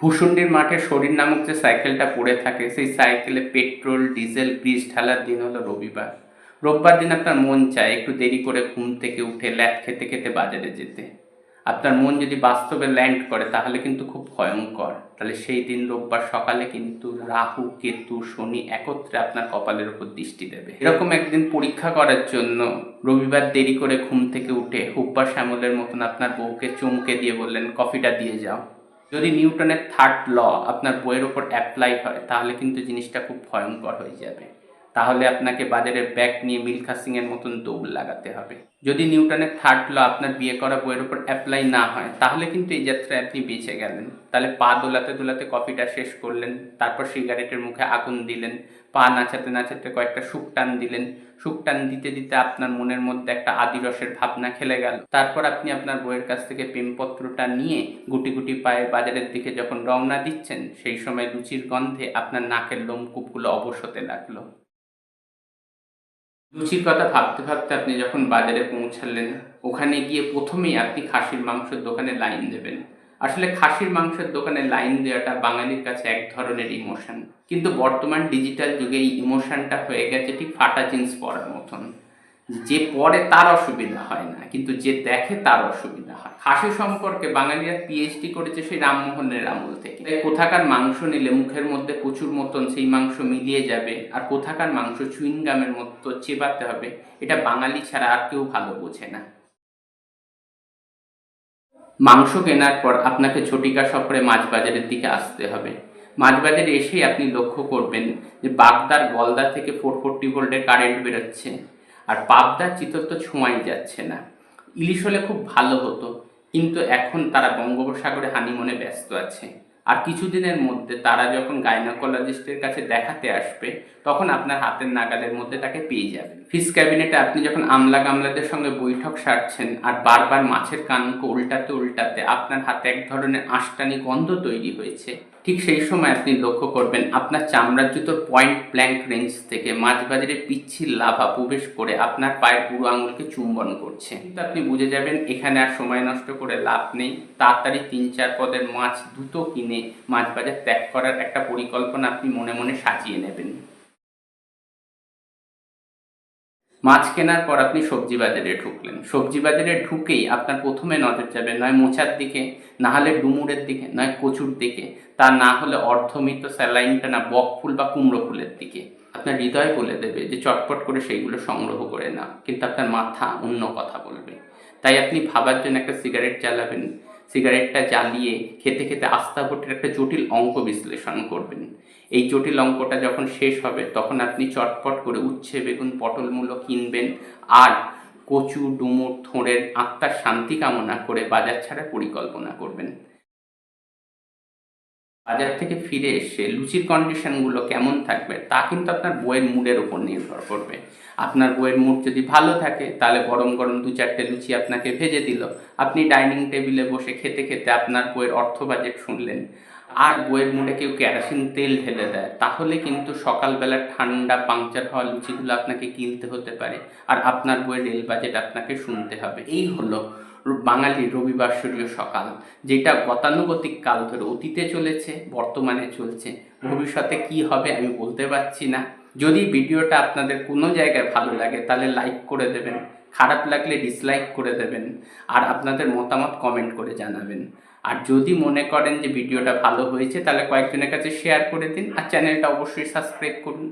ভূষণ্ডির মাঠে শরীর নামক যে সাইকেলটা পড়ে থাকে, সেই সাইকেলে পেট্রোল, ডিজেল গ্রিস ঢালার দিন হলো রবিবার। রোববার দিন আপনার মন চায় একটু দেরি করে ঘুম থেকে উঠে ল্যাদ খেতে খেতে বাজারে যেতে। আপনার মন যদি বাস্তবে ল্যান্ড করে, তাহলে কিন্তু খুব ভয়ঙ্কর। তাহলে সেই দিন রোববার সকালে কিন্তু রাহু, কেতু, শনি একত্রে আপনার কপালের উপর দৃষ্টি দেবে। এরকম একদিন পরীক্ষা করার জন্য রবিবার দেরি করে ঘুম থেকে উঠে হুব্বা শ্যামলের মতন আপনার বউকে চমকে দিয়ে বললেন, কফিটা দিয়ে যাও। যদি নিউটনের থার্ড ল আপনার বইয়ের ওপর অ্যাপ্লাই হয়, তাহলে কিন্তু জিনিসটা খুব ভয়ঙ্কর হয়ে যাবে। তাহলে আপনাকে বাজারের ব্যাগ নিয়ে মিল্খা সিং এর মতন দৌড় লাগাতে হবে। যদি নিউটনের থার্ড ল আপনার বিয়ে করা বইয়ের উপর অ্যাপ্লাই না হয়, তাহলে কিন্তু এই যাত্রায় আপনি বেঁচে গেলেন। তাহলে পা দোলাতে দোলাতে কফিটা শেষ করলেন, তারপর সিগারেটের মুখে আগুন দিলেন, পা নাচাতে নাচাতে কয়েকটা শুকটান দিলেন। শুকটান দিতে দিতে আপনার মনের মধ্যে একটা আদিরসের ভাবনা খেলে গেল। তারপর আপনি আপনার বইয়ের কাছ থেকে প্রেমপত্রটা নিয়ে গুটি গুটি পায়ে বাজারের দিকে যখন রওনা দিচ্ছেন, সেই সময় লুচির গন্ধে আপনার নাকের লোমকূপগুলো অবশ হতে লাগল। লুচির কথা ভাবতে ভাবতে আপনি যখন বাজারে পৌঁছালেন, ওখানে গিয়ে প্রথমেই আপনি খাসির মাংসের দোকানে লাইন দেবেন। আসলে খাসির মাংসের দোকানে লাইন দেওয়াটা বাঙালির কাছে এক ধরনের ইমোশন কিন্তু বর্তমান ডিজিটাল যুগে এই ইমোশনটা হয়ে গেছে ঠিক ফাটা জিন্স পরার মতন। যে পরে তার অসুবিধা হয় না, কিন্তু যে দেখে তার অসুবিধা হয়। খাসি সম্পর্কে বাঙালিরা পিএইচডি করেছে সেই রামমোহনের আমল থেকে। কোথাকার মাংস নিলে মুখের মধ্যে প্রচুর মতন সেই মাংস মিলিয়ে যাবে, আর কোথাকার মাংস চুইনগামের মতো চেবাতে হবে, এটা বাঙালি ছাড়া আর কেউ ভালো বোঝে না। মাংস কেনার পর আপনাকে ঝটিকা সফরে মাছ বাজারের দিকে আসতে হবে। মাছ বাজারে এসেই আপনি লক্ষ্য করবেন যে বাগদার গলদা থেকে ফোর ফোরটি ভোল্টের কারেন্ট বেরোচ্ছে। আর পাবদার চিতল তো ছোঁয়াই যাচ্ছে না। ইলিশ হলে খুব ভালো হতো, কিন্তু এখন তারা বঙ্গোপসাগরে হানিমনে ব্যস্ত আছে। আর কিছুদিনের মধ্যে তারা যখন গাইনোকোলজিস্টের কাছে দেখাতে আসবে, তখন আপনার হাতের নাগালের মধ্যে তাকে পেয়ে যাবেন। ফিস ক্যাবিনেটে আপনি যখন আমলা গামলাদের সঙ্গে বৈঠক সারছেন আর বারবার মাছের কানকে উল্টাতে উল্টাতে আপনার হাতে এক ধরনের আষ্টানি গন্ধ তৈরি হয়েছে ঠিক সেই সময় আপনি লক্ষ্য করবেন আপনার চামড়ার জুতোর পয়েন্ট ব্ল্যাঙ্ক রেঞ্জ থেকে মাছ বাজারে পিচ্ছিল লাভা প্রবেশ করে আপনার পায়ের বুড়ো আঙুলকে চুম্বন করছে। কিন্তু আপনি বুঝে যাবেন এখানে আর সময় নষ্ট করে লাভ নেই। তাড়াতাড়ি তিন চার পদের মাছ দ্রুত কিনে মাছ বাজার ত্যাগ করার একটা পরিকল্পনা আপনি মনে মনে সাজিয়ে নেবেন। মাছ কেনার পর আপনি সবজি বাজারে ঢুকলেন। সবজি বাজারে ঢুকেই আপনার প্রথমে নজর যাবে নয় মোচার দিকে, না হলে ডুমুরের দিকে, নয় কচুর দিকে, তা না হলে অর্ধমিত স্যালাইনটা না বক ফুল বা কুমড়ো ফুলের দিকে। আপনার হৃদয় বলে দেবে যে চটপট করে সেইগুলো সংগ্রহ করে না কিন্তু আপনার মাথা অন্য কথা বলবে। তাই আপনি ভাবার জন্য একটা সিগারেট জ্বালাবেন। সিগারেটটা জ্বালিয়ে খেতে খেতে আস্থা ভোটের একটা জটিল অঙ্ক বিশ্লেষণ করবেন। এই জটিল অঙ্কটা যখন শেষ হবে, তখন আপনি চটপট করে উচ্ছে বেগুন পটল মূলো কিনবেন। আর কচু ডুমুর থোঁড়ের আত্মার শান্তি কামনা করে বাজার ছাড়া পরিকল্পনা করবেন। বাজার থেকে ফিরে এসে লুচির কন্ডিশনগুলো কেমন থাকবে, তা কিন্তু আপনার বইয়ের মুডের উপর নির্ভর করবে। আপনার বইয়ের মুড যদি ভালো থাকে, তাহলে গরম গরম দু চারটে লুচি আপনাকে ভেজে দিল। আপনি ডাইনিং টেবিলে বসে খেতে খেতে আপনার বইয়ের অর্থ বাজেট শুনলেন। আর বইয়ের মুডে কেউ কেরাসিন তেল ঢেলে দেয়, তাহলে কিন্তু সকালবেলা ঠান্ডা পাংচার হওয়া লুচিগুলো আপনাকে কিনতে হতে পারে। আর আপনার বইয়ের রেল বাজেট আপনাকে শুনতে হবে। এই হলো বাঙালির রবিবাসরীয় সকাল, যেটা গতানুগতিক কাল ধরে অতীতে চলেছে, বর্তমানে চলছে। ভবিষ্যতে কি হবে আমি বলতে পারছি না। যদি ভিডিওটা আপনাদের কোনো জায়গায় ভালো লাগে, তাহলে লাইক করে দেবেন। খারাপ লাগলে ডিসলাইক করে দেবেন। আর আপনাদের মতামত কমেন্ট করে জানাবেন। আর যদি মনে করেন যে ভিডিওটা ভালো হয়েছে, তাহলে কয়েকজনের কাছে শেয়ার করে দিন আর চ্যানেলটা অবশ্যই সাবস্ক্রাইব করুন।